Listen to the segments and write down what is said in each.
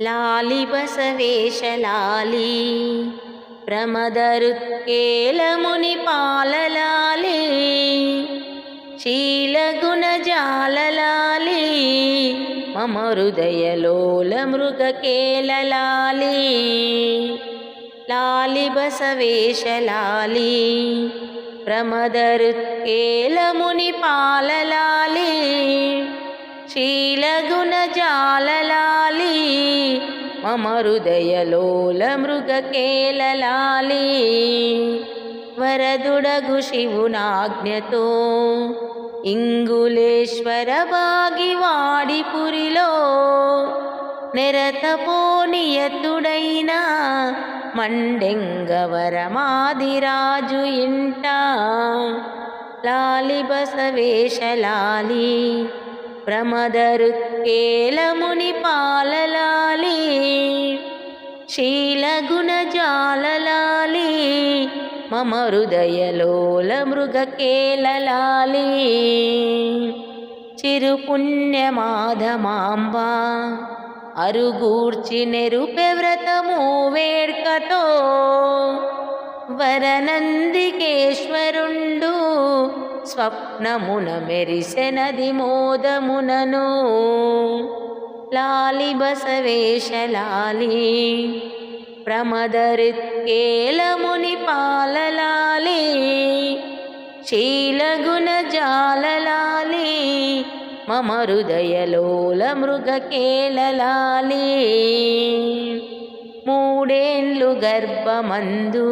లాలి బసవేశలాలి ప్రమదరుత్కేలముని పాలలాలి శీలగుణజాలలాలి మమ హృదయలోల మృగకేలలాలి లాలి బసవేశలాలి ప్రమదరుత్కేలముని పాలలాలి శీలగుణజాలలాలి మమ హృదయలోల మృగకేలలాలి వరదుడగు శివునాజ్ఞతో ఇంగులేశ్వర బాగివాడిపురిలో నిరతపోనియతుడైన మండెంగవరమాదిరాజు ఇంట లాలి బసవేశలాలి ప్రమదరుత్కేలముని పాలలాలి శీలగుణజాలలాలి మమ హృదయలోల మృగకేలలాలి. చిరుపుణ్యమాధమాంబా అరుగూర్చి నెరుపెవ్రతము వేడ్కతో వరనందికేశ్వరుండు స్వప్నమున మెరిసెనది మోదమునను. లాలి బసవేశలాలి ప్రమదరిత్కేలముని పాలలాలి శీలగుణజాలలాలి మమ హృదయలోల మృగకేలలాలి మూడేండ్లు గర్భమందు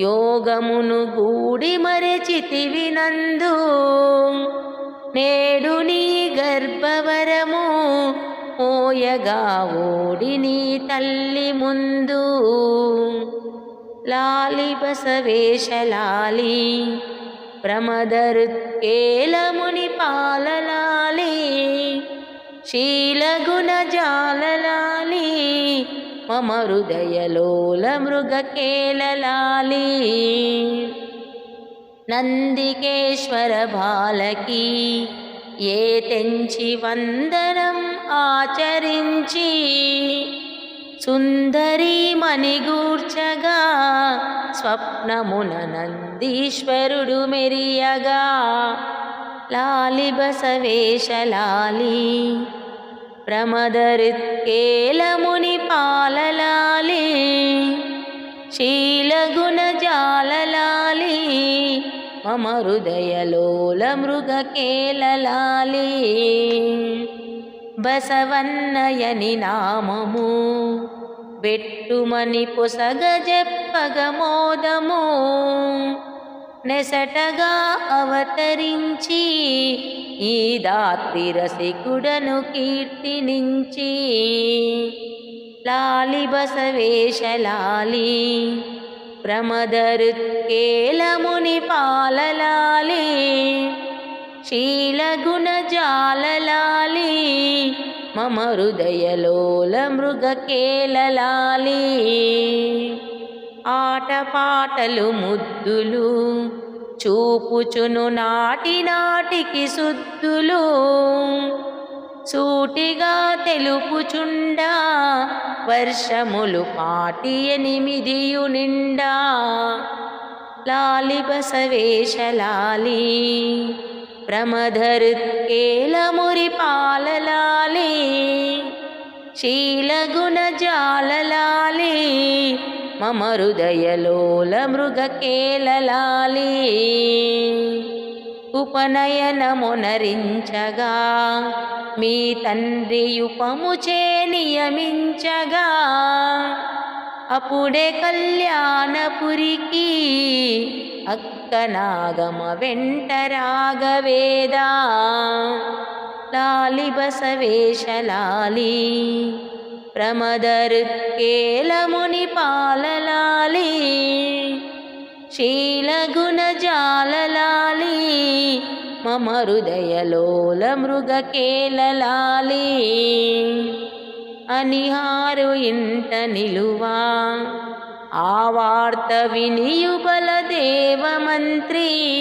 యోగమును గూడి మరచితి వినందు నేడు నీ గర్భవరము ఓయగా ఓడి నీ తల్లి ముందు. లాలి బసవేశలాలి ప్రమదరుత్కేలముని పాలలాలి శీలగుణజాలలాలి మమ హృదయలోల మృగకేలలాలి నందికేశ్వర బాలకి ఏ తెంచి వందనం? ఆచరించి సుందరి మణిగూర్చగా స్వప్నమున నందీశ్వరుడు మెరియగా లాలి బసవేశలాలి ప్రమదరిత్కేలముని పాలలాలి శీలగుణజాలలాలి మమ హృదయలోల మృగకేలలాలి బసవన్నయని నామము. బెట్టుమని పొసగ చెప్పగ మోదము. నెసటగా అవతరించి ఈ దాత్రి రసికుడను కీర్తినించి లాలి బసవేశలాలి ప్రమదరుత్కేలముని పాలలాలి. శీలగుణజాలలాలి మమ హృదయలోల మృగకేలలాలి. ఆటపాటలు ముద్దులు చూపుచును నాటి నాటికి సుద్దులు సూటిగా తెలుపుచుండా వర్షములు పాటి ఎనిమిదియు నిండా. లాలి బసవేశలాలి ప్రమధరుత్కేలమురి పాలలాలి శీలగుణజాలలాలి మమ హృదయలోల మృగకేలలాలి ఉపనయనమునరించగా మీ తండ్రి ఉపముచే నియమించగా అప్పుడే కళ్యాణపురికి అక్కనాగమ వెంట రాగవేదా లాలి బసవేశలాలి ప్రమదరుత్కేలముని పాలలాలి శీలగుణజాలలాలి మమ హృదయలోల మృగకేలలాలి అనిహారు ఇంట నిలువా. ఆ వార్త వినియు బలదేవ మంత్రి.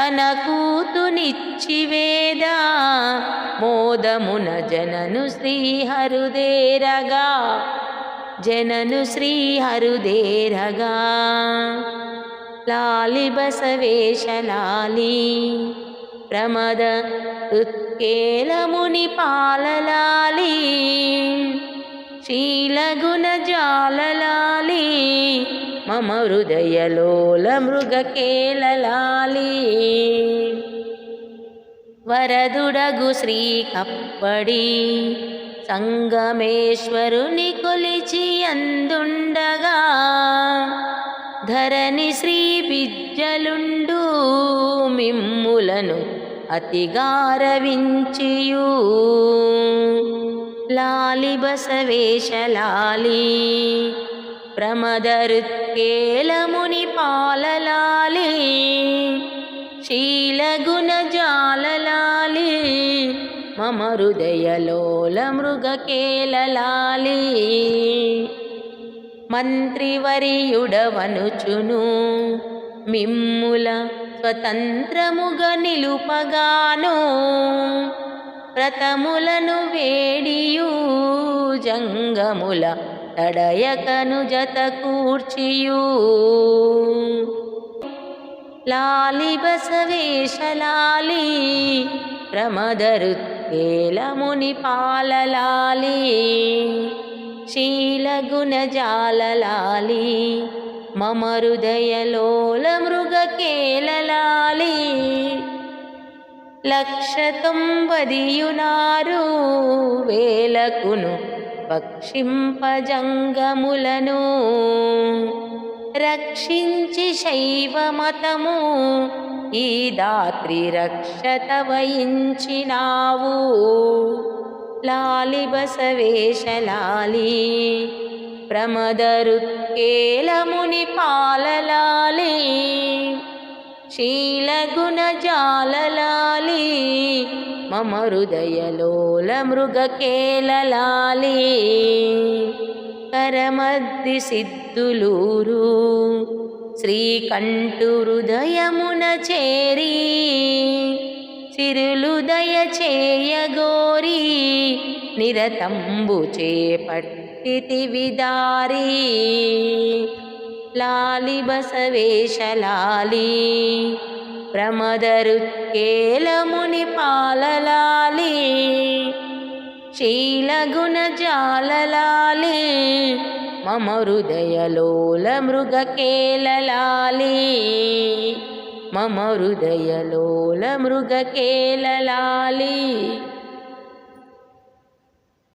తన కూతునిచ్చివేద మోదమున జనను శ్రీహరుదేరగా. జనను శ్రీహరుదేరగా. లాలి బసవేశలాలి ప్రమద ఉత్కేలముని పాలలాలి మమ హృదయలోల మృగకేలలాలి వరదుడగు శ్రీ కప్పడి సంగమేశ్వరుని కొలిచి అందుండగా ధరణి శ్రీ విద్యలుండు మిమ్ములను అతిగారవించియు. లాలి బసవేశలాలి ప్రమదరుత్కేలముని పాలలాలి శీలగుణ జాలలాలి మమ హృదయలోల మృగకేలలాలి మంత్రివరియుడవనుచును మిమ్ముల స్వతంత్రముగ నిలుపగాను వ్రతములను వేడియు జంగముల తడయకను జత కూర్చియు. లాలి బసవేశలాలి ప్రమదరుత్కేలముని పాలలాలి శీల శీలగుణజాలలాలి మమ హృదయలోల మృగకేలలాలి లక్ష తొంభదియునారు వేలకును పక్షింపజంగములను రక్షించి శైవమతము ఈ దాత్రి రక్షత వహించినావు. లాలిబసవేషలాలి ప్రమదరు ప్రమదరుత్కేలముని పాలలాలి శీలగుణజాలలాలి మమ హృదయలోల మృగకేలలాలి కరమద్ది సిద్ధులూరు శ్రీకంఠు హృదయమున చేరి సిరులుదయ చేయగోరి నిరతంబు చేపట్టితి విదారి. లాలి బసవేశలాలి ప్రమదరు కేలముని పాలలాలి శీలగుణ జాలలాలి మమ హృదయలోల మృగకేలలాలి మమ హృదయలోల మృగకేలలాలి.